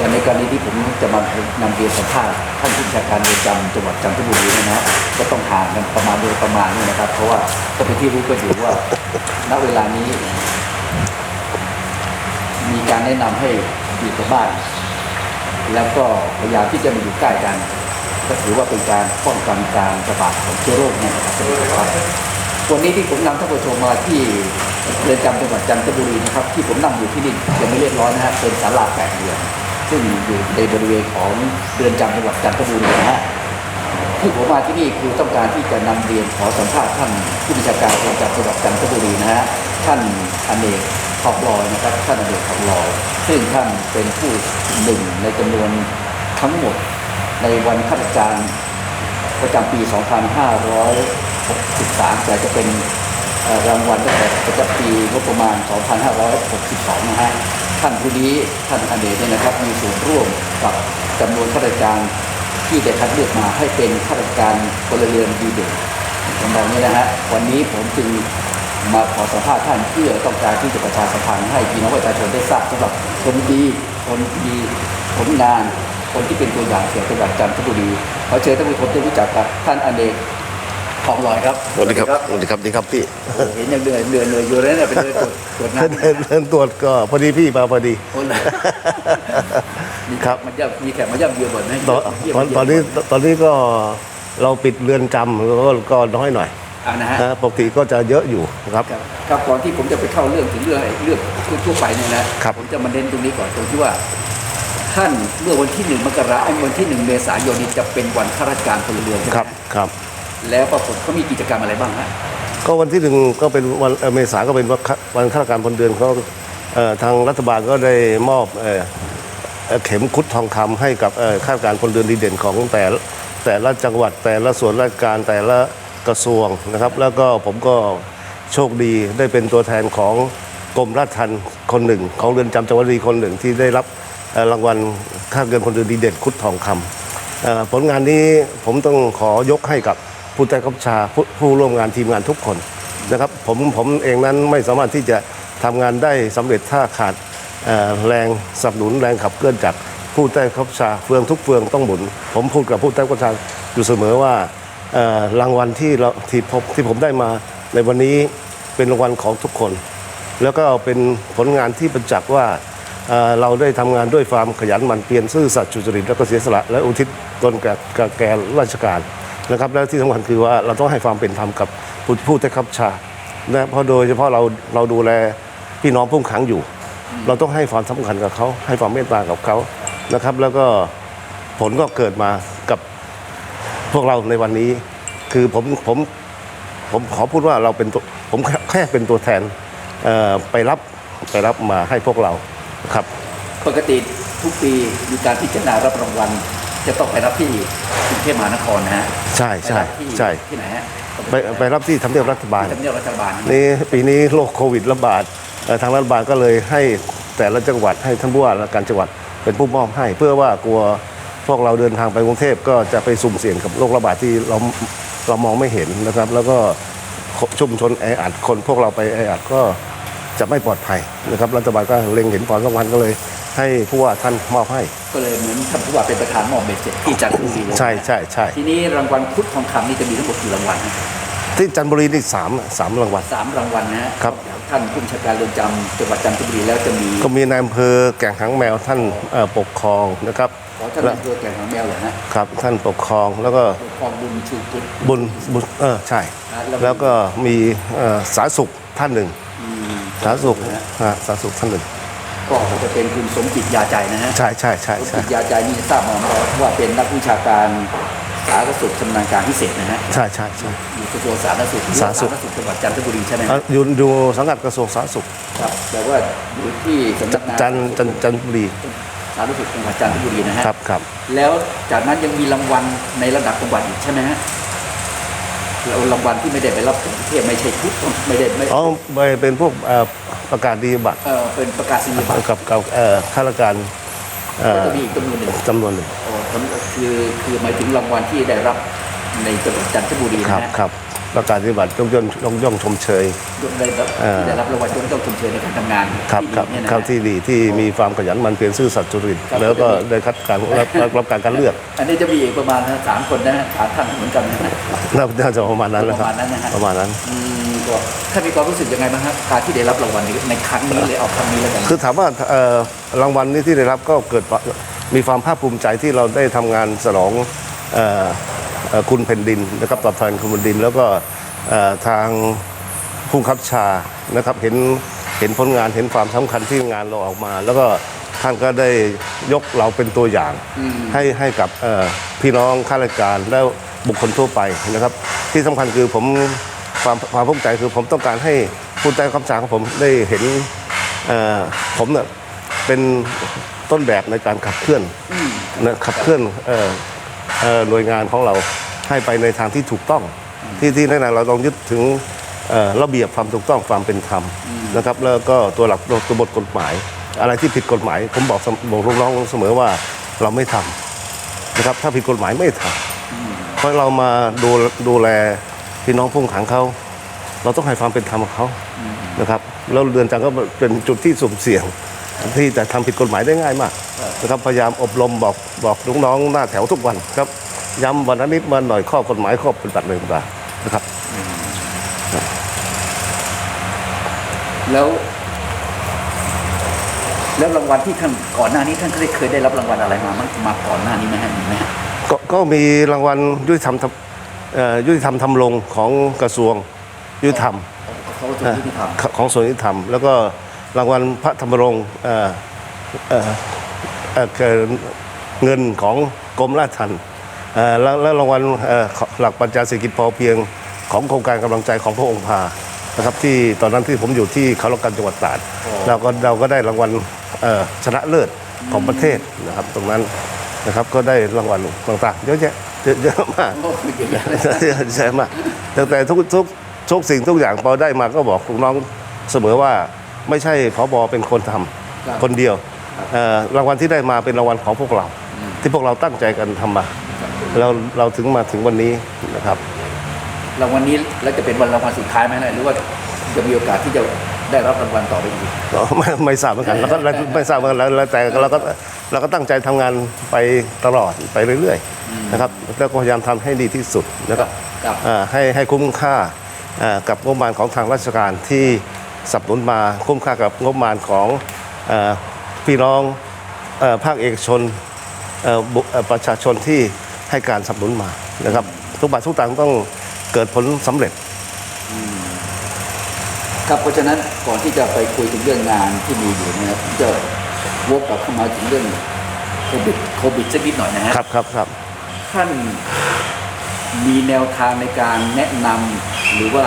อกันอย่างในกรณีที่ผมจะมานำเรียนสัมภาษณ์ท่านผู้บัญชาการเรือนจำจังหวัดจันทบุรีนยนะฮะก็ต้องห่างกันประมาณโดยประมาณนี่นะครับ เพราะว่าก็เป็นที่รู้กันอยู่ว่าณเวลานี้ มีการแนะนำให้อยู่กับบ้าน แล้วก็พยายามที่จะมาอยู่ใกล้กัน ก็ถือว่าเป็นการป้องกันการระบาดของเชื้อโรคเนะครับวันนี้ที่ผมนำท่านผู้ชมมาที่เรือนจำจังหวัดจันทบุรีนะครับ ที่ผมนั่งอยู่ที่นี่ยังไม่เรียบร้อยนะฮะเป็นศาลาแปดเหลี่ย ซึ่งอยู่ในบริเวณของเรือนจำจังหวัดจันทบุรีนะฮะที่ผมมาที่นี่คือต้องการที่จะนำเรียนขอสัมภาษณ์ท่านผู้บัญชาการเรือนจำจังหวัดจันทบุรีนะฮะท่านอเนกทองลอยนะครับท่านอเนกทองลอย ซึ่งท่านเป็นผู้หนึ่งในจำนวนทั้งหมดในวันข้าราชการประจำปี 2563 แต่จะเป็นรางวัลตั้งแต่ประจำปีงบประมาณ 2562 นะฮะ ท่านผู้นี้ท่านอเนกเนี่ยนะครับมีส่วนร่วมกับจำนวนข้าราชการที่ได้คัดเลือกมาให้เป็นข้าราชการพลเรือนดีเด่นทำนองนี้นะฮะวันนี้ผมจึงมาขอสัมภาษณ์ท่านเพื่อต้องการที่จะประชาสัมพันธ์ให้พี่น้องประชาชนได้ทราบสำหรับคนดีคนดีผลงานคนที่เป็นตัวอย่างเกี่ยวกับจังหวัดจันทบุรีขอเชิญท่านผู้ชมได้รู้จักกับท่านอเนก ทองลอยครับสวัสดีครับสวัสดีครับสวัสดีครับพี่โอ้โหเห็นยังเดือนเดือนเลยอยู่แล้วเนี่ยเป็นเดือนตรวจตรวจงานเดินเดินตรวจก็พอดีพี่มาพอดีโอ้โหมีครับมันจะมีแขกมาเย่ำเยือนบ่อยไหมตอนเยี่ยมตอนเยี่ยมตอนนี้ตอนนี้ก็เราปิดเรือนจำแล้วก็ก็น้อยหน่อยอ่านะฮะนะปกติก็จะเยอะอยู่ครับครับครับก่อนที่ผมจะไปเข้าเรื่องถึงเรื่องไอ้เรื่องทั่วๆไปเนี่ยนะครับผมจะมาเน้นตรงนี้ก่อนตรงที่ว่าท่านเมื่อวันที่หนึ่งมกราคมวันที่หนึ่งเมษายนนี้จะเป็นวันข้าราชการพลเรือนใช่ไหมครับครับ แล้วปรากฏเขามีกิจกรรมอะไรบ้างฮะก็วันที่หนึ่งก็เป็นวันเอ่อเมษาก็เป็นวันวันข้าราชการพลเดือนเขาเอ่อทางรัฐบาลก็ได้มอบเอ่อเอ่อเข็มคุดทองคำให้กับเอ่อข้าราชการพลเดือนดีเด่นของแต่ละแต่ละจังหวัดแต่ละส่วนราชการแต่ละกระทรวงนะครับ แล้วก็ผมก็โชคดีได้เป็นตัวแทนของกรมราชทัณฑ์คนหนึ่ง ของเรือนจำจังหวัดรีคนหนึ่งที่ได้รับเอ่อรางวัลข้าราชการพลเดือนดีเด่นคุดทองคำ เอ่อผลงานนี้ผมต้องขอยกให้กับ ผู้ใต้บังคับบัญชาผผู้ร่วมงานทีมงานทุกคนนะครับผมผมเองนั้นไม่สามารถที่จะทำงานได้สำเร็จถ้าขาดเอ่อแรงสนับสนุนแรงขับเคลื่อนจากผู้ใต้บังคับบัญชาเฟืองทุกเฟืองต้องหมุน ผมพูดกับผู้ใต้บังคับบัญชาอยู่เสมอว่าเอ่อรางวัลที่เราที่ผมที่ผมได้มาในวันนี้เป็นรางวัลของทุกคน แล้วก็เป็นผลงานที่ประจักษ์ว่าเอ่อเราได้ทำงานด้วยความขยันหมั่นเพียรซื่อสัตย์สุจริตและก็เสียสละและอุทิศตนแก่แก่แก่ราชการ นะครับและที่สำคัญคือว่าเราต้องให้ความเป็นธรรมกับผู้ผู้ใต้บังคับชานะเพราะโดยเฉพาะเราเราดูแลพี่น้องผู้ต้องขังอยู่ เราต้องให้ความสำคัญกับเขาให้ความเมตตากับเขานะครับ แล้วก็ผลก็เกิดมากับพวกเราในวันนี้ คือผมผมผมขอพูดว่าเราเป็นตัวผมแค่เป็นตัวแทนไปรับไปรับมาให้พวกเราครับ ปกติทุกปีมีการพิจารณารับรางวัล จะต้องไปรับที่กรุงเทพมหานครนะฮะใช่ไปใช่รับที่ใช่ที่ไหนฮะไปไปรับที่ทำเนียบรัฐบาล ที่ทำเนียบรัฐบาลนี่ปีนี้โรคโควิดระบาดเอ่อทางรัฐบาลก็เลยให้แต่ละจังหวัดให้ท่านผู้ว่าราชการจังหวัดเป็นผู้มอบให้ เพื่อว่ากลัวพวกเราเดินทางไปกรุงเทพก็จะไปสุ่มเสี่ยงกับโรคระบาดที่เราเรามองไม่เห็นนะครับ แล้วก็ชุมชนแออัดคนพวกเราไปแออัดก็จะไม่ปลอดภัยนะครับรัฐบาลก็เล็งเห็นความสำคัญก็เลย ให้ผู้ว่าท่านมอบให้ ก็เลยเหมือนท่านผู้ว่าเป็นประธานมอบเบ็ดเสร็จที่จันทบุรีเลยใช่ใช่ใช่ทีนี้รางวัลพุทธทองคำนี่จะมีทั้งหมดกี่รางวัลฮะที่จันทบุรีนี่สามสามรางวัลสามรางวัลนะฮะครับท่านผู้บัญชาการเรือนจำจังหวัดจันทบุรีแล้วจะมีก็มีนายอำเภอแก่งหางแมวท่านเอ่อปกครองนะครับขอท่านและอำเภอแก่งหางแมวเหรอฮะครับท่านปกครองแล้วก็ปกครองบุญชูพุทธบุญบุญเออใช่ แล้วก็มีเอ่อสาธารณสุขท่านหนึ่งอืมสาธารณสุขฮะสาธารณสุขท่านหนึ่ง ก็จะเป็นคุณสมจิตยาใจนะฮะใช่ใช่ใช่สมใช่จิตยาใจนี่ทราบมาว่าเป็นนักวิชาการสาธารณสุขชำนาญการพิเศษนะฮะใช่ใช่ใช่ อยู่กระทรวงสาธารณสุขสาธารณสุขสาธารณสุขจังหวัดจันทบุรีใช่ไหมเอ่ออยู่อยู่สังกัดกระทรวงสาธารณสุขครับแต่ว่าอยู่ที่สำนักงานจันจันจันทบุรีสาธารณสุขจังหวัดจันทบุรีนะฮะครับครับแล้วจากนั้นยังมีรางวัลในระดับจังหวัดอีกใช่ไหมฮะ แล้วรางวัลที่ไม่ได้ไปรับถึงประเทศไม่ใช่ทุกไม่ได้ไม่อ๋อไปเป็นพวกเอ่อประกาศนียบัตรเออเป็นประกาศนียบัตรกับกับเอ่อข้าราชการเอ่ก็อจะมีอีกจำนวนหนึ่ง จำนวนหนึ่งโอ้คือคือหมายถึงรางวัลที่ได้รับในจังหวัดจันทบุรีครันะบฮะครับ ประกาศนียบัตรย่องย่องย่องย่องชมเชย ได้รับเออที่ได้รับรางวัลยกย่องชมเชยในการทำงานครับที่ครับดีเนี่ยนะ ครับฮะที่ดีที่มีความขยันหมันเพียรซื่อสัตย์จริตครับ แล้วก็ได้คัดการรับรับรับการการเลือกอันนี้จะมีอีกประมาณสามคนนะฮะสามท่านเหมือนกันนะฮะน่าน่าจะประมาณนั้นนะคปรับระมาณนั้นนะฮะ ประมาณนั้น อืมก็ถ้ามีความรู้สึกยังไงบ้างครับการที่ได้รับรางวัลในในครั้งนี้เลยเอาครั้งนี้แล้วกัน คือถามว่าเอ่อรางวัลนี้ที่ได้รับก็เกิดมีความภาคภูมิใจที่เราได้ทำงานสนองเอ่อเอ่อ คุณแผ่นดินนะครับตอบแทนคุณแผ่นดิน แล้วก็เอ่อทางผู้บังคับชานะครับเห็นเห็นผลงานเห็นความสำคัญที่งานเราออกมา แล้วก็ท่านก็ได้ยกเราเป็นตัวอย่างให้ให้กับเอ่อพี่น้องข้าราชการแล้วบุคคลทั่วไปนะครับ ที่สำคัญคือผมความความภูมิใจคือผมต้องการให้ผู้ใต้คำสั่งของผมได้เห็นเอ่อผมเนี่ยเป็นต้นแบบในการขับเคลื่อนนะขับเคลื่อนเอ่อเอ่อ หน่วยงานของเราให้ไปในทางที่ถูกต้อง ที่ที่แน่นอนเราต้องยึดถึงเอ่อระเบียบความถูกต้องความเป็นธรรมนะครับ แล้วก็ตัวหลักตัวบทกฎหมาย อะไรที่ผิดกฎหมาย ผมบอกเสมบอกลูกน้องเสมอว่าเราไม่ทำนะครับ ถ้าผิดกฎหมายไม่ทำเพราะเรามาดูดูแลพี่น้องผู้ต้องขังเขาเราต้องให้ความเป็นธรรมกับเขานะครับแล้วเรือนจำก็เป็นจุดที่สุ่มเสี่ยงที่จะทำผิดกฎหมายได้ง่ายมาก นะครับพยายามอบรมบอกบอกลูกน้องหน้าแถวทุกวันครับย้ำวันนิดมาหน่อยข้อกฎหมายข้อปฏิบัติอะไรต่างๆนะครับ แล้ว แล้วรางวัลที่ท่านก่อนหน้านี้ท่านเคยเคยได้รับรางวัลอะไรมามั้งมาก่อนหน้านี้ไหมฮะมีไหมฮะก็ก็มีรางวัลยุติธรรมทำเอ่อยุติธรรมทำลงของกระทรวงยุติธรรม เขาจะยุติธรรม ของส่วนยุติธรรม แล้วก็รางวัลพระธรรมรงค์เอ่อเอ่อ เเงินของกรมราชทัณฑ์แล้วรางวัลหลักปัญญาเศรษฐกิจพอเพียงของโครงการกำลังใจของพระองค์พานะครับที่ตอนนั้นที่ผมอยู่ที่เขาลกันจังหวัดตราดเราก็เราก็ได้รางวัลชนะเลิศของประเทศนะครับ ตรงนั้นนะครับก็ได้รางวัลต่างๆเยอะแยะเยอะมากเยอะเลยใช่ไหมแต่แต่ทุกทุกทุกสิ่งทุกอย่างพอได้มาก็บอกลูกน้องเสมอว่าไม่ใช่พบเป็นคนทำครับคนเดียว รางวัลที่ได้มาเป็นรางวัลของพวกเรา ที่พวกเราตั้งใจกันทำมาเราเราถึงมาถึงวันนี้นะครับรางวัลนี้แล้วจะเป็นวันรางวัลสุดท้ายไหมนะหรือว่าจะมีโอกาสที่จะได้รับรางวัลต่อไปอีกเราไม่ไม่ทราบเหมือนกันเราก็เราไม่ทราบเหมือนกันแล้วแล้วแต่เราก็เราก็ตั้งใจทำงานไปตลอดไปเรื่อยๆนะครับแล้วก็พยายามทำให้ดีที่สุดนะครับครับอ่าให้ให้คุ้มค่าอ่ากับงบประมาณของทางราชการที่สนับสนุนมาคุ้มค่ากับงบประมาณของเอ่อ พี่น้องเอ่อภาคเอกชนเอ่อบุเอ่อประชาชนที่ให้การสนับสนุนมานะครับ ทุกบาททุกตังค์ต้องเกิดผลสำเร็จครับเพราะฉะนั้นก่อนที่จะไปคุยถึงเรื่องงานที่มีอยู่เนะครับจะวกกลับเข้ามาถึงเรื่องโควิดโควิดสักนิดหน่อยนะฮะครับครับครับท่านมีแนวทางในการแนะนำหรือว่า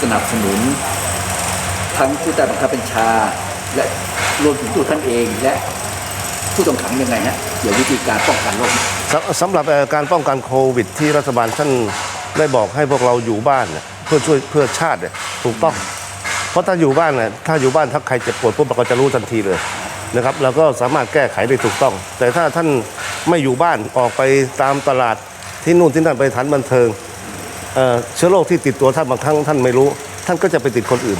สนับสนุน ทั้งผู้ใต้บังคับบัญชาและ รวมถึงตัวท่านเองและผู้ต้องขังยังไงฮะเกี่ยววิธีการป้องกันโรคนี้สำสำหรับเอ่อการป้องกันโควิด ที่รัฐบาลท่านได้บอกให้พวกเราอยู่บ้านเนี่ยเพื่อช่วยเพื่อชาติเนี่ยถูกต้อง เพราะถ้าอยู่บ้านเนี่ยถ้าอยู่บ้านถ้าใครเจ็บปวดปุ๊บเราก็จะรู้ทันทีเลยนะครับเราก็สามารถแก้ไขได้ถูกต้อง แต่ถ้าท่านไม่อยู่บ้านออกไปตามตลาดที่นู่นที่นั่นไปฐานบันเทิงเอ่อเชื้อโรคที่ติดตัวท่านบางครั้งท่านไม่รู้ ท่านก็จะไปติดคนอื่น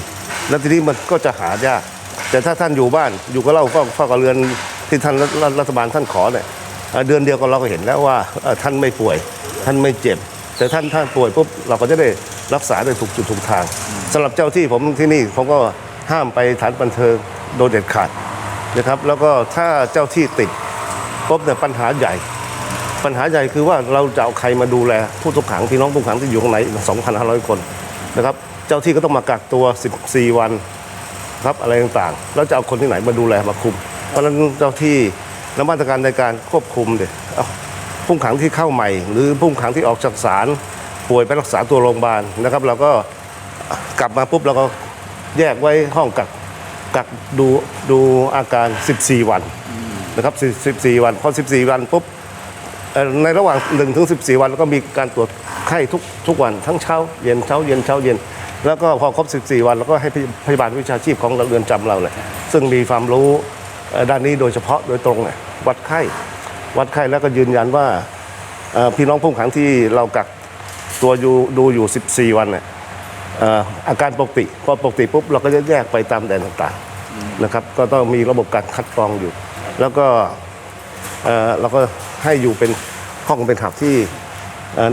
แล้วทีนี้มันก็จะหายาก แต่ถ้าท่านอยู่บ้านอยู่กับเราเฝ้าเฝ้ากับเรือนที่ท่านรัฐบาลท่านขอเนี่ยเดือนเดียวก็เราก็เห็นแล้วว่าท่านไม่ป่วย ท่านไม่เจ็บ แต่ท่านท่านป่วยปุ๊บเราก็จะได้รักษาได้ถูกจุดถูกทางสำหรับเจ้าที่ผมที่นี่ผมก็ห้ามไปฐานบันเทิงโดยเด็ดขาดนะครับแล้วก็ถ้าเจ้าที่ติดปุ๊บเนี่ยปัญหาใหญ่ ปัญหาใหญ่คือว่าเราจะเอาใครมาดูแล ผู้ต้องขังพี่น้องผู้ต้องขังที่อยู่ข้างใน2,500 คนนะครับเจ้าที่ก็ต้องมากักตัว 14 วัน ครับอะไรต่างๆ แล้วจะเอาคนที่ไหนมาดูแลมาคุม เพราะฉะนั้นเจ้าที่และมาตรการในการควบคุมเด็เอาผู้ขังที่เข้าใหม่ หรือผู้ขังที่ออกจากศาลป่วยไปรักษาตัวโรงพยาบาลนะครับ เราก็กลับมาปุ๊บเราก็แยกไว้ห้องกักกักดูดูอาการ 14 วันนะครับ14 วันพอ14 วันปุ๊บในระหว่าง1ถึง14 วันแล้วก็มีการตรวจไข้ทุกทุกวันทั้งเช้าเย็นเช้าเย็นเช้าเย็น แล้วก็พอครบ 14 วันแล้วก็ให้พยาบาลวิชาชีพของเรือนจำเราเนี่ยซึ่งมีความรู้ด้านนี้โดยเฉพาะโดยตรงเนี่ยวัดไข้วัดไข้แล้วก็ยืนยันว่าพี่น้องผู้ขังที่เรากักตัวอยู่ดูอยู่ 14 วันเนี่ยอาการปกติพอปกติปุ๊บเราก็จะแยกไปตามแดนต่างๆนะครับ ก็ต้องมีระบบการคัดกรองอยู่ แล้วก็เราก็ให้อยู่เป็นห้องเป็นหับที่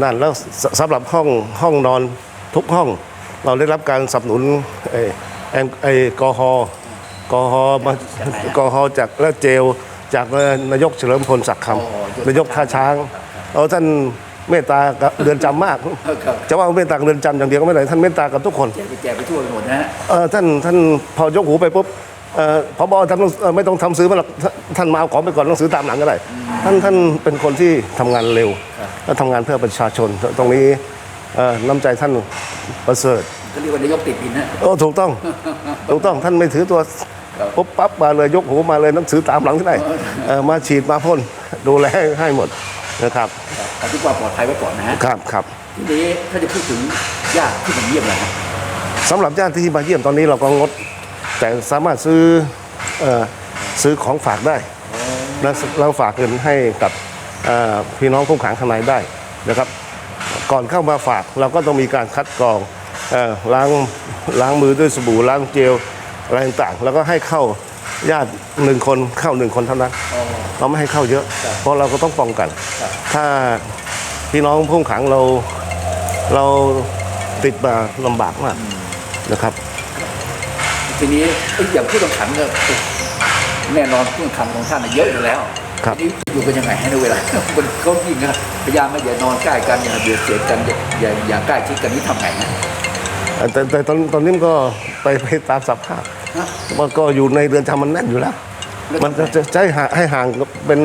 นั่นแล้วสสำหรับห้องห้องนอนทุกห้อง เราได้รับการสนับสนุนไอ้แอลไอ้กอฮอล์กอฮอล์มากอฮอล์จากและเจล จากนายกเฉลิมพลศักดิ์คำนายกท่าช้างเอาท่านเมตตากับเรือนจำมากครับจะว่าเมตตากับเรือนจำอย่างเดียวก็ไม่ได้ท่านเมตตากับทุกคนแจกไปแจกไปทั่วไปหมดนะฮะเอ่อท่านท่านพอยกหูไปปุ๊บเอ่อพบท่านเอ่อไม่ต้องทำซื้อมาหรอกท่านท่านมาเอาของไปก่อนต้องซื้อตามหลังก็ได้ท่านท่านเป็นคนที่ทำงานเร็วและทำงานเพื่อประชาชน ตรงนี้ เอ่อน้ำใจท่านประเสริฐก็เรียกว่านายกติดดินนะโอ้ถูกต้อง ถูกต้องท่านไม่ถือตัวครับปุ๊บปั๊บมาเลยยกหูมาเลยหนังสือตามหลังที่ไหนเอ่อมาฉีดมาพ่นดูแลให้ให้หมดนะครับเอาทุกความปลอดภัยไว้ก่อนนะฮะครับครับทีนี้ถ้าจะพูดถึงญาติที่มาเยี่ยมนะฮะสำหรับญาติที่มาเยี่ยมตอนนี้เราก็งด แต่สามารถซื้อเอ่อซื้อของฝากได้และเราฝากเงินให้กับเอ่อพี่น้องผู้ขังข้างในได้นะครับ ก่อนเข้ามาฝากเราก็ต้องมีการคัดกรองอล้างล้างมือด้วยสบู่ล้างเจลอะไรต่างๆ แล้วก็ให้เข้าญาติหนึ่งคนเข้าหนึ่งคนเท่านั้น เราไม่ให้เข้าเยอะ เพราะเราก็ต้องป้องกัน ถ้าพี่น้องผู้ขังเราเราติดมาลำบากมากนะครับ ทีนี้ไอ้อย่างผู้ต้องขังเนี่ยแน่นอนผู้ต้องขังของท่านเยอะอยู่แล้ว ครับทีนี้อยู่กันยังไงให้ในเวลาคนเขายิ่งนะพยายามไม่อย่านอนใกล้กันอย่าเบียดเสียดกันอย่าอย่าอย่าใกล้ชิดกันนี่ทำไงนะแต่แต่ตอนตอนนี้มันก็ไปไปตามสภาพฮะมันก็อยู่ในเรือนจำมันแน่นอยู่แล้วแล้วมันจะจะจะให้ห่างให้ห่างเป็น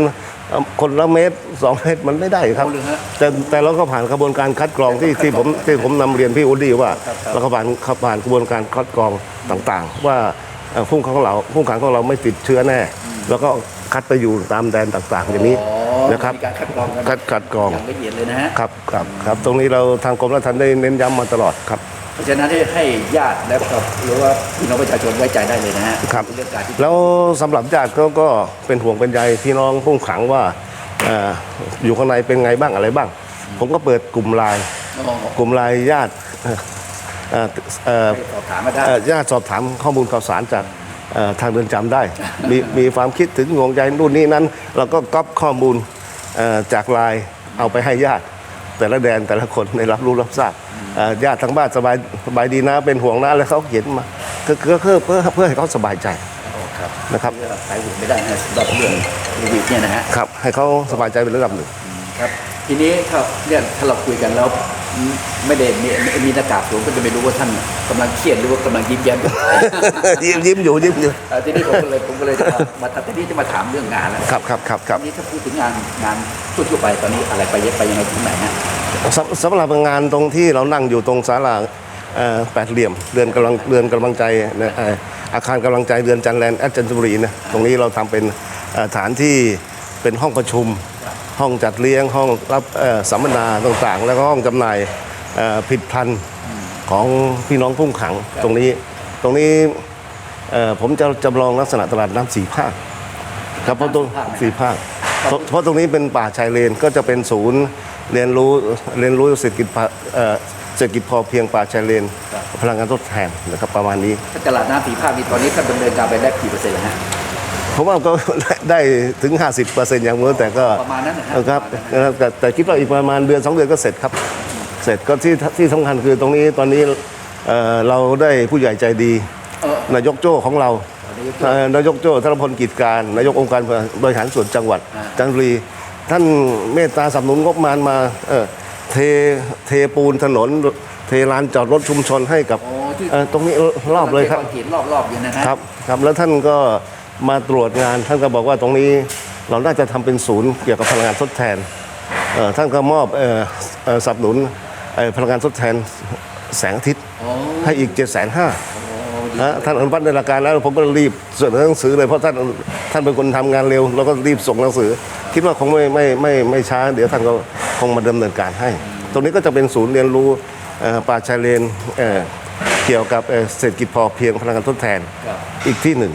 เอ่อคนละเมตรสองเมตรมันไม่ได้ครับเอาเลยฮะแต่แต่เราก็ผ่านกระบวนการคัดกรองที่ที่ผมที่ผมนำเรียนพี่อุดีว่าครับครับเราก็ผ่านเขาผ่านกระบวนการคัดกรองต่างๆ ว่าเอ่อผู้ขังของเราผู้ขังของเราไม่ติดเชื้อแน่ แล้วก็ คัดไปอยู่ตามแดนต่างๆ อย่างนี้อ๋อนะครับมีการคัดกรองกันคัดคัดกรองอย่างละเอียดเลยนะฮะครับครับครับตรงนี้เราทางกรมราชทัณฑ์ได้เน้นย้ำมาตลอดครับ เพราะฉะนั้นให้ให้ญาติและก็หรือว่าพี่น้องประชาชนไว้ใจได้เลยนะฮะครับ เรื่องการที่แล้วสำหรับญาติก็ก็เป็นห่วงเป็นใยพี่น้องผู้ขังว่าเอ่ออยู่ข้างในเป็นไงบ้างอะไรบ้าง ผมก็เปิดกลุ่มไลน์อ๋อกลุ่มไลน์ญาติเอ่อเอ่อเอ่อให้สอบถามมาได้ เอ่อญาติสอบถามข้อมูลข่าวสารจากเอ่อ ทางเรือนจำได้ มีมีความคิดถึงห่วงใยนู่นนี่นั้น เราก็ก๊อปข้อมูลเอ่อจากไลน์เอาไปให้ญาติ แต่ละแดนแต่ละคนได้รับรู้รับทราบเอ่อญาติทางบ้านสบายสบายดีนะเป็นห่วงนะแล้วเขาเขียนมาก็ก็เพื่อเพื่อเพื่อให้เขาสบายใจอ๋อครับนะครับเรื่องสายหุ่นไม่ได้นะสำหรับเรื่องโควิดเนี่ยนะฮะครับให้เขาสบายใจเป็นระดับหนึ่งครับทีนี้ครับเนี่ยถ้าเราคุยกันแล้วอืม ไม่ได้มีมีมีหน้ากากผมก็จะไม่รู้ว่าท่านกำลังเครียดหรือว่ากำลังยิ้มแย้มอยู่ ยิ้มยิ้มอยู่ยิ้มอยู่เอ่อทีนี้ผมก็เลยผมก็เลยจะมามาทีนี้จะมาถามเรื่องงานแล้วครับครับครับครับ ทีนี้ถ้าพูดถึงงานงานทั่วๆไปตอนนี้อะไรไปยังไปยังไงถึงไหนฮะ สำสำหรับงานตรงที่เรานั่งอยู่ตรงศาลาเอ่อแปดเหลี่ยมเรือนกำลังเรือนกำลังใจนะเอ่ออาคารกำลังใจเรือนจันทร์แลนด์แอดจันทบุรีนะตรงนี้เราทำเป็นเอ่อฐานที่เป็นห้องประชุม ห้องจัดเลี้ยงห้องรับเอ่อสัมมนาต่างๆ แล้วก็ห้องจำหน่ายเอ่อ ผลิดพันธ์ของพี่น้องผู้ขังตรงนี้ ตรงนี้เอ่อผมจะจำลองลักษณะตลาดน้ำสีภาคครับเพราะตรงสี่ภาคเพราะเพราะตรงนี้เป็นป่าชายเลนก็จะเป็นศูนย์เรียนรู้เรียนรู้เศรษฐกิจพอเอ่อเศรษฐกิจพอเพียงป่าชายเลน พลังงานทดแทนนะครับประมาณนี้ถ้าตลาดน้ำสีภาคนี้ตอนนี้ท่านดำเนินการไปได้กี่เปอร์เซ็นต์แล้วฮะผมว่าก็ได้ถึง 50%อย่างเมื่อแต่ก็ประมาณนั้นนะฮะครับประมาณนั้นแต่แต่คิดว่าอีกประมาณเดือนสองเดือนก็เสร็จครับ เสร็จก็ที่ที่สำคัญคือตรงนี้ตอนนี้เอ่อเราได้ผู้ใหญ่ใจดี เออ นายกโจ้ของเรานายกเอ่อนายกโจ้ธนพลกิจการ นายกองค์การบริหารส่วนจังหวัดอ่า จันทบุรี ท่านเมตตาสนับสนุนงบประมาณมาเอ่อเทเทปูนถนน เทลานจอดรถชุมชนให้กับโอ้ที่เอ่อตรงนี้รอบเลยครับเห็นรอบๆอยู่นะฮะ ครับครับแล้วท่านก็มาตรวจงาน ท่านก็บอกว่าตรงนี้เราน่าจะทำเป็นศูนย์เกี่ยวกับพลังงานทดแทนเอ่อท่านก็มอบเอ่อเอ่อสนับสนุนเอ่อ พลังงานทดแทนแสงอาทิตย์โอ้ให้อีก7 5 0 0 0 0โอ้ดีนะท่านอนุมัติในหลักการแล้วผมก็รีบเสนอหนังสือเลยเพราะท่านท่านเป็นคนทำงานเร็วเราก็รีบส่งหนังสือ คิดว่าคงไม่ไม่ไม่ไม่ช้า เดี๋ยวท่านก็คงมาดำเนินการให้ ตรงนี้ก็จะเป็นศูนย์เรียนรู้เอ่อป่าชายเลนเอ่อเกี่ยวกับเอ่อเศรษฐกิจพอเพียงพลังงานทดแทนครับอีกที่หนึ่ง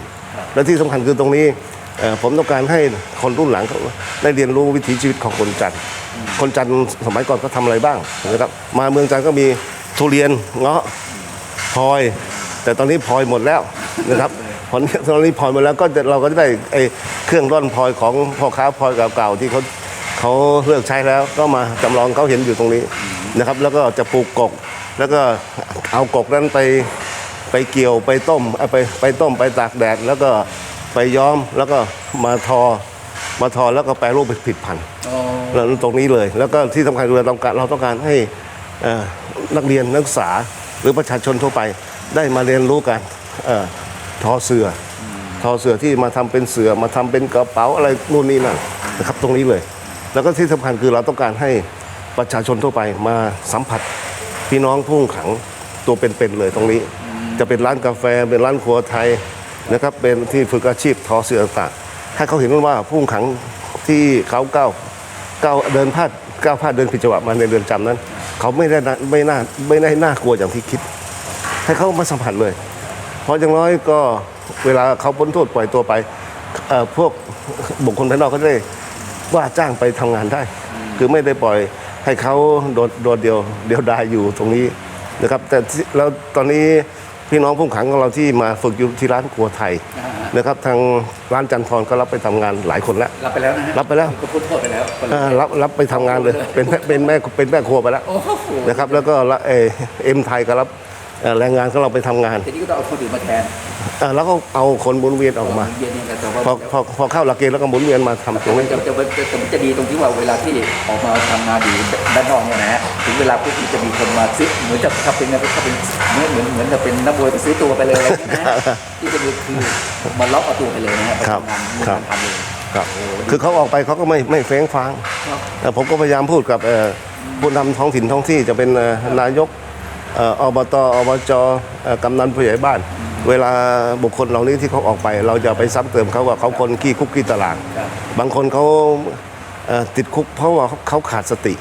และที่สำคัญคือตรงนี้เอ่อ ผมต้องการให้คนรุ่นหลังเขาได้เรียนรู้วิถีชีวิตของคนจันทร์คนจันทร์สมัยก่อนเขาทำอะไรบ้างนะครับมาเมืองจันทร์ก็มีทุเรียนเงาะพลอย แต่ตอนนี้พลอยหมดแล้วนะครับพอตอนนี้พลอยหมดแล้วก็เราก็ได้ไอ้เครื่องร่อนพลอยของพ่อค้าพลอยเก่าๆที่เขาเขาเลิกใช้แล้วก็มาจำลองเขาเห็นอยู่ตรงนี้นะครับ แล้วก็จะปลูกกก แล้วก็เอากกนั้นไปไปเกี่ยวไปต้มไปไปต้มไปตากแดดแล้วก็ ไปย้อมแล้วก็มาทอ มาทอแล้วก็แปรรูปเป็นผลิตภัณฑ์อ๋อแล้วตรงนี้เลย แล้วก็ที่สำคัญคือเราต้องการเราต้องการให้เอ่อนักเรียนนักศึกษาหรือประชาชนทั่วไปได้มาเรียนรู้กันเอ่อทอเสืออทอเสือที่มาทำเป็นเสือมาทำเป็นกระเป๋าอะไรนู่นนี่นั่นนะครับตรงนี้เลย แล้วก็ที่สำคัญคือเราต้องการให้ประชาชนทั่วไปมาสัมผัสพี่น้องผู้ขังตัวเป็นๆเลยตรงนี้ จะเป็นร้านกาแฟเป็นร้านครัวไทย นะครับเป็นที่ฝึกอาชีพทอเสื้อต่างๆให้เขาเห็นว่าผู้ขังที่เขาก้าวก้าวเดินพลาดก้าวพลาดเดินผิดจังหวะมาในเรือนจำนั้น เขาไม่ได้น่าไม่น่าไม่ได้น่ากลัวอย่างที่คิด ให้เขามาสัมผัสเลย เพราะอย่างน้อยก็เวลาเขาพ้นโทษปล่อยตัวไปพวกบุคคลภายนอกก็ได้ว่าจ้างไปทำงานได้ คือไม่ได้ปล่อยให้เขาโดดเดียวเดียวดายอยู่ตรงนี้นะครับแต่ที่แล้วตอนนี้ พี่น้องผู้ขังของเราที่มาฝึกอยู่ที่ร้านครัวไทยนะครับทางร้านจันทรก็รับไปทำงานหลายคนแล้วรับไปแล้วนะฮะรับไปแล้วก็พ้นโทษไปแล้วเอ่อรับรับไปทำงานเลยเป็นเป็นแม่เป็นแม่ครัวไปแล้วโอ้โหนะครับแล้วก็ละเอ่อเอ็มไทยก็รับเอ่อแรงงานของเราไปทำงานทีนี้ก็ต้องเอาคนอื่นมาแทนเอ่อแล้วก็เอาคนหมุนเวียนออกมาเย็นๆกันแต่ว่าพอพอพอเข้าหลักเกณฑ์แล้วก็หมุนเวียนมาทำตรงนี้จะจะจะจะจะดีตรงที่ว่าเวลาที่ออกมาทำงานอยู่ด้านนอกเนี่ยนะฮะ ถึงเวลาปุ๊บจะมีคนมาซื้อเหมือนจะถ้าเป็นถ้าเป็นเหมือนเหมือนเหมือนจะเป็นนักมวยไปซื้อตัวไปเลยอะไรอย่างเงี้ยนะฮะที่จะมีคือมาล็อกเอาตัวไปเลยนะฮะไปครับทำงานมีครังาบนทำเลยครับโอ้โหคือเขาออกไปเขาก็ไม่ไม่เฟ้งฟ้างครับแต่ผมก็พยายามพูดกับเอ่อผู้นำท้องถิ่นท้องที่จะเป็นเอ่อนายกเอ่ออบตอบจเอ่อกำนันผู้ใหญ่บ้าน เวลาบุคคลเหล่านี้ที่เขาออกไป เราจะไปซ้ำเติมเขาว่าเขาคนขี้คุกขี้ตารางครับบางคนเขาเอ่อติดคุกเพราะว่าเขาขาดสติ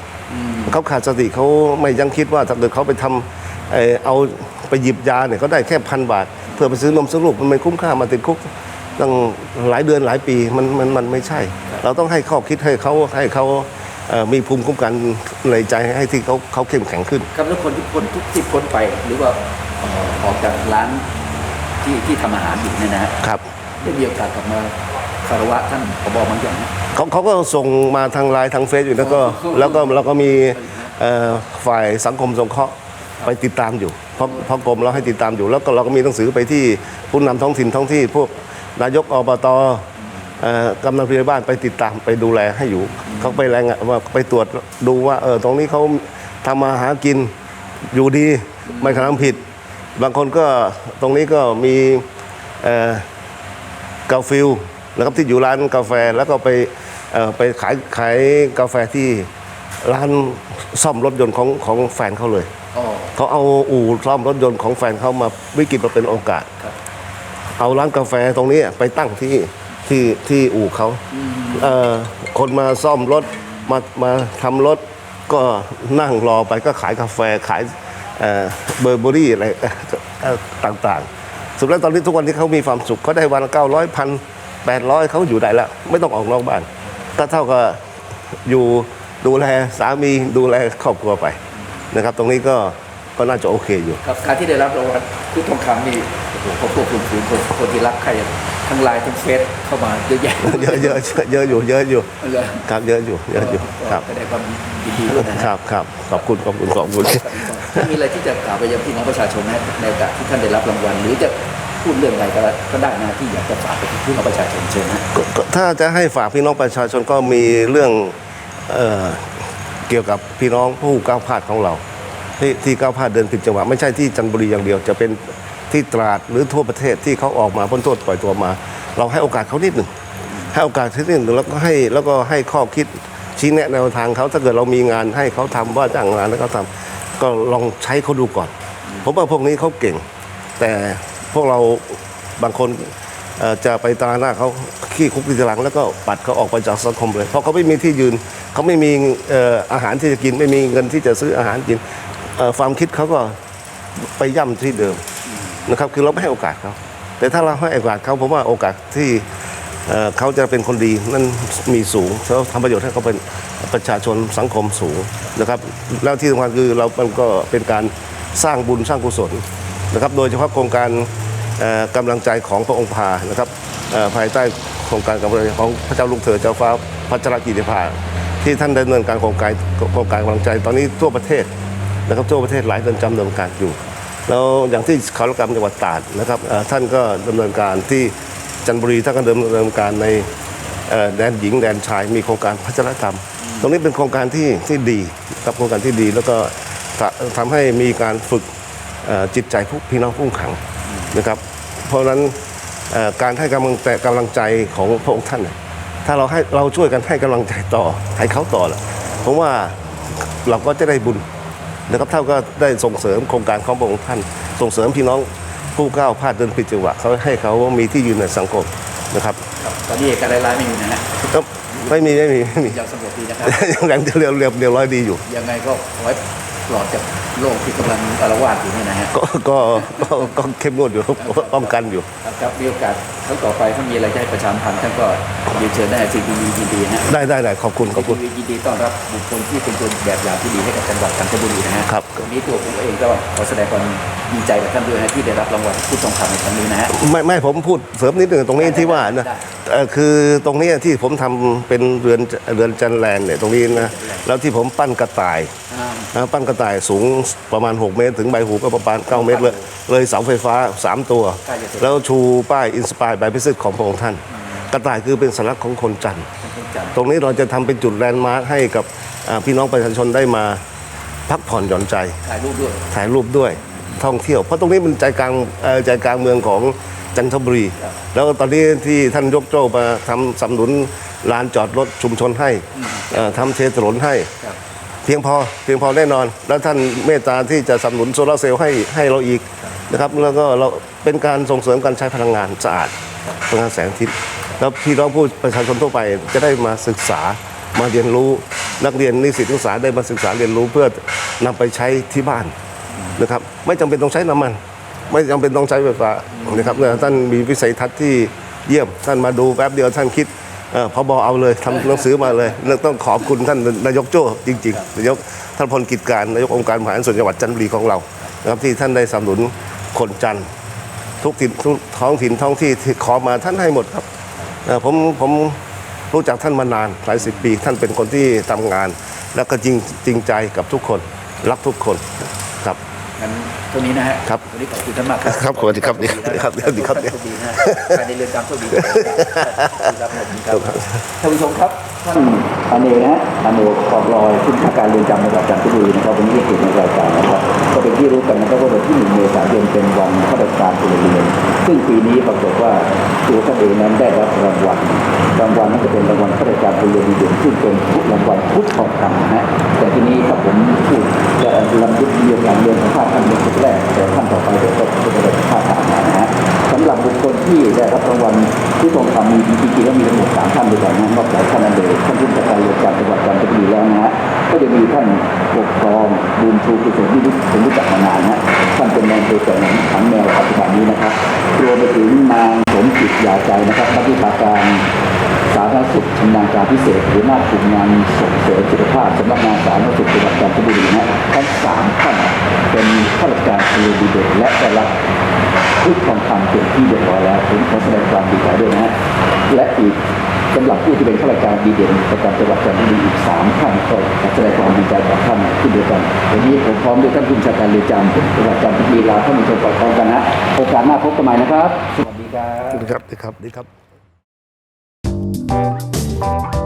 เขาขาดสติเขาไม่ยังคิดว่าถ้าเกิดเขาไปทำเอ่อเอาไปหยิบยาเนี่ยเขาได้แค่พันบาท เพื่อไปซื้อนมซื้อลูกมันไม่คุ้มค่ามาติดคุกตั้งหลายเดือนหลายปีมันมันมันไม่ใช่ เราต้องให้ข้อคิดให้เขาให้เขาเอ่อมีภูมิคุ้มกันในใจให้ที่เขาเขาเข้มแข็งขึ้น ครับแล้วคนที่พ้นทุกที่พ้นไปหรือว่าเอ่อออกจากร้านที่ที่ทำอาหารอยู่เนี่ยนะฮะครับ ได้มีโอกาสกลับมาคารวะท่านผบมันอย่างนะ เขาเขาก็ส่งมาทางไลน์ทางเฟซอยู่แล้วก็แล้วก็เราก็มีเอ่อฝ่ายสังคมสงเคราะห์ไปติดตามอยู่เพราะเพราะกรมเราให้ติดตามอยู่แล้วก็เราก็มีหนังสือไปที่ผู้นำท้องถิ่นท้องที่พวกนายกอบตเอ่อกำนันผู้ใหญ่บ้านไปติดตามไปดูแลให้อยู่เขาไปรงานว่าไปตรวจดูว่าเออตรงนี้เขาทำมาหากินอยู่ดีไม่กระทำผิด บางคนก็ตรงนี้ก็มีเอ่อกาฟิล นะครับที่อยู่ร้านกาแฟแล้วก็ไปเอ่อไปขายขายกาแฟที่ร้านซ่อมรถยนต์ของของแฟนเขาเลยอ๋อเขาเอาอู่ซ่อมรถยนต์ของแฟนเขามาวิกฤตมาเป็นโอกาสครับเอาร้านกาแฟตรงนี้ไปตั้งที่ที่ที่อู่เขาเอ่อคนมาซ่อมรถมามาทำรถก็นั่งรอไปก็ขายกาแฟขายเอ่อเบอร์เบอรี่อะไรเอ่อเอ่อต่างๆ สุดแล้วตอนนี้ทุกวันที่เขามีความสุขเขาได้วันละเก้าร้อยพัน แปดร้อยเขาอยู่ได้แล้ว ไม่ต้องออกนอกบ้านก็เท่ากับอยู่ดูแลสามีดูแลครอบครัวไปนะครับ ตรงนี้ก็ก็น่าจะโอเคอยู่ครับการที่ได้รับรางวัลคือทองคำนี่โอ้โหเขาควบคุมฝืนคนคนที่รักใครทั้งไลน์ทั้งเฟซเข้ามาเยอะแยะเยอะเยอะเยอะอยู่เยอะอยู่เลยครับเยอะอยู่เยอะอยู่ครับแสดงความยินดีด้วยนะฮะครับครับขอบคุณขอบคุณขอบคุณถ้ามีอะไรที่จะกล่าวไปยังพี่น้องประชาชนนะในโอกาสที่ท่านได้รับรางวัลหรือจะ พูดเรื่องใดก็ก็ได้นะที่อยากจะฝากไปถึงพี่น้องประชาชนเชิญนะก็ถ้าจะให้ฝากพี่น้องประชาชนก็มีเรื่องเอ่อเกี่ยวกับพี่น้องผู้ก้าวพลาดของเรา ที่ที่ก้าวพลาดเดินผิดจังหวะไม่ใช่ที่จันทบุรีอย่างเดียว จะเป็นที่ตราดหรือทั่วประเทศที่เขาออกมาพ้นโทษปล่อยตัวมา เราให้โอกาสเขานิดหนึ่งให้โอกาสเขานิดหนึ่งแล้วก็ให้แล้วก็ให้ข้อคิดชี้แนะแนวทางเขาถ้าเกิดเรามีงานให้เขาทำว่าจ้างงานแล้วเขาทำก็ลองใช้เขาดูก่อนผมว่าพวกนี้เขาเก่ง แต่ พวกเราบางคนจะไปตาหน้าเขาขี้คุกที่ตารางแล้วก็ปัดเขาออกไปจากสังคมเลย เพราะเขาไม่มีที่ยืน เขาไม่มีอาหารที่จะกิน ไม่มีเงินที่จะซื้ออาหารกินความคิดเขาก็ไปย่ำที่เดิมนะครับ คือเราไม่ให้โอกาสเขาแต่ถ้าเราให้โอกาสเขาผมว่าโอกาสที่เขาจะเป็นคนดีนั่นมีสูงเขาทำประโยชน์ให้เขาเป็นประชาชนสังคมสูงนะครับ แล้วที่สำคัญคือเรามันก็เป็นการสร้างบุญสร้างกุศลนะครับ โดยเฉพาะโครงการ กำลังใจของพระองค์พานะครับภายใต้โครงการกำลังใจของพระเจ้าลูกเธอเจ้าฟ้าพัชรกิติภาที่ท่านดำเนินการโครงการโครงการกำลังใจตอนนี้ทั่วประเทศนะครับทั่วประเทศหลายเรือนจำดำเนินการอยู่แล้วอย่างที่เขาลกรรมจังหวัดตราดนะครับท่านก็ดำเนินการที่จันทบุรีท่านก็ดำเนินการในแดนหญิงแดนชายมีโครงการพัฒนธรรม ตรงนี้เป็นโครงการที่ที่ดีครับโครงการที่ดีแล้วก็ทำทำให้มีการฝึกจิตใจผู้พี่น้องผู้ขัง นะครับ เพราะฉะนั้นเอ่อการให้กำลังใจกำลังใจของพระองค์ท่านเนี่ยถ้าเราให้เราช่วยกันให้กำลังใจต่อให้เขาต่อละผมว่าเราก็จะได้บุญนะครับเท่าก็ได้ส่งเสริมโครงการของพระองค์ท่าน ส่งเสริมพี่น้องผู้ก้าวพลาดเดินผิดจังหวะเขาให้เขามีที่ยืนในสังคมนะครับครับตอนนี้เหตุการณ์ร้ายๆไม่มีนะฮะก็ไม่มีไม่มีไม่มียังสงบดีนะครับยังเรียวเรียวเรียวร้อยดีอยู่ยังไงก็ขอให้ปลอดจาก โรคที่กำลังอาละวาดอยู่เนี่ยนะฮะก็ก็ก็ก็เข้มงวดอยู่ป้องกันอยู่ครับครับมีโอกาสครั้งต่อไปถ้ามีอะไรจะให้ประชาสัมพันธ์ท่านก็เรียนเชิญได้ซีดียินดีนะฮะได้ได้ได้ขอบคุณขอบคุณยินดีต้อนรับบุคคลที่เป็นตัวแบบอย่างที่ดีให้กับจังหวัดจันทบุรีนะฮะครับวันนี้ตัวผมเองก็ขอแสดงความดีใจกับท่านด้วยนะที่ได้รับรางวัลผู้ทรงธรรมในครั้งนี้นะฮะไม่ไม่ผมพูดเสริมนิดหนึ่งตรงนี้ได้ที่ว่านะได้เอ่อคือตรงนี้ที่ผมทำเป็นเรือนเรือนจันแลนด์เนี่ยตรงนี้นะแล้วที่ผมปั้นกระต่ายอ่านะปั้นกระต่ายสูงประมาณ 6 เมตร ถึงใบหูก็ประมาณ 9 เมตรเลยเลยเสาไฟฟ้า 3 ตัวใกล้จะเสร็จแล้วชูป้ายอินสปายใบพิเศษของพระองค์ท่าน กระต่ายคือเป็นสัญลักษณ์ของคนจันทร์ท่านจันทร์ตรงนี้เราจะทำเป็นจุดแลนด์มาร์คให้กับอ่าพี่น้องประชาชนได้มาพักผ่อนหย่อนใจ ถ่ายรูปด้วยถ่ายรูปด้วยท่องเที่ยว เพราะตรงนี้มันใจกลางเอ่อใจกลางเมืองของจันทบุรีครับแล้วตอนนี้ที่ท่านยกโจ้มาทำสำนุนลานจอดรถชุมชนให้เอ่อทำเทถนนให้ครับ เพียงพอเพียงพอแน่นอน แล้วท่านเมตตาที่จะสนับสนุนโซลาร์เซลล์ให้ให้เราอีกนะครับแล้วก็เราเป็นการส่งเสริมการใช้พลังงานสะอาดพลังงานแสงอาทิตย์แล้วพี่น้องผู้ประชาชนทั่วไปจะได้มาศึกษามาเรียนรู้นักเรียนนิสิตนักศึกษาได้มาศึกษาเรียนรู้เพื่อนำไปใช้ที่บ้านนะครับ ไม่จำเป็นต้องใช้น้ำมัน ไม่จำเป็นต้องใช้ไฟฟ้านะครับเนี่ยท่านมีวิสัยทัศน์ที่เยี่ยมท่านมาดูแป๊บเดียวท่านคิด พอบอเอาเลยทำหนังสือมาเลยต้องขอบคุณท่านนายกโจ้จริงๆนายกท่านพลกิจการนายกองค์การบริหาส่วนจังหวัดจันทบุรีของเรานะครับที่ท่านได้สนับสนุนคนจันทรุกถิ่นทุกท้องถิ่นท้องที่ที่ขอมาท่านให้หมดครับเอ่อผมผมรู้จักท่านมานานหลายสิบปี ท่านเป็นคนที่ทำงาน แล้วก็จริงจริงใจกับทุกคนรักทุกคน งั้นตรงนี้นะฮะครับวันนี้ขอบคุณท่านมากครับครับสวัสดีครับโชดีนะครับสวัสดีครับโชคดีนะฮะภายในเรือนจำโชคดีครับขอบคุณครับท่านผู้ชมครับท่านอเนกนะฮะอเนกขอบลอยผู้บัญชาการเรือนจำจังหวัดจันทบุรีนะครับวันนี้เกิดในรายการนะครับก็เป็นที่รู้กันนะครับว่าวันที่หนึ่งเมษายนเป็นวันข้าราชการพลเรือนซึ่งปีนี้ปรากฏว่าตัวท่านเองนั้นได้รับรางวัลรางวัลนั้นจะเป็นรางวัลข้าราชการพลเรือนดีเด่นซึ่งเป็นรางวัลพุทธทองคำนะฮะแต่ทีนี้ถ้าผมพูดจะลำดับเรียงการเรียนสัมภาษณ์ท่านเป็นคนแรกแต่ท่านต่อไปเดี๋ยวก็จะได้สัมภาษณ์ตามมานะฮะสำหรับบุคคลที่ได้รับรางวัลผู้ทรงธรรมมีจริงๆแล้วมีทั้งหมดสามท่านด้วยกันนะนอกจากท่านนั้นเดชท่านผู้จัดการเรือนจำจังหวัดจันทบุรีแล้วนะฮะก็จะมีท่านปกครองบุญชูกุศลที่ผมรู้จักมานานนะท่านเป็นนายอำเภอแก่งขังแมวปัจจุบันนี้นะครับรวมไปถึงนาง จิตยาใจนะครับท่านผู้การสาธารณสุขชำนาญการพิเศษหรือหน้ากลุ่มงานส่งเสริมสุขภาพสำนักงานสาธารณสุขจังหวัดจันทบุรีนะทั้งสามท่านเป็นข้าราชการพลดีเด่นและได้รับทุกทองคำเป็นที่เรียบร้อยแล้วผมขอแสดงความดีใจด้วยนะฮะและอีกสำหรับผู้ที่เป็นข้าราชการดีเด่นประจำจังหวัดจันทบุรีอีกสามท่านก็ขอแสดงความดีใจกับท่านที่เดียวกันวันนี้ผมพร้อมด้วยท่านผู้บัญชาการเรือนจำจังหวัดจันทบุรีลาท่านผู้ชมก่อนพร้อมกันนะโอกาสหน้าพบกันใหม่นะครับ ดีครับ ดีครับ ดีครับดีครับ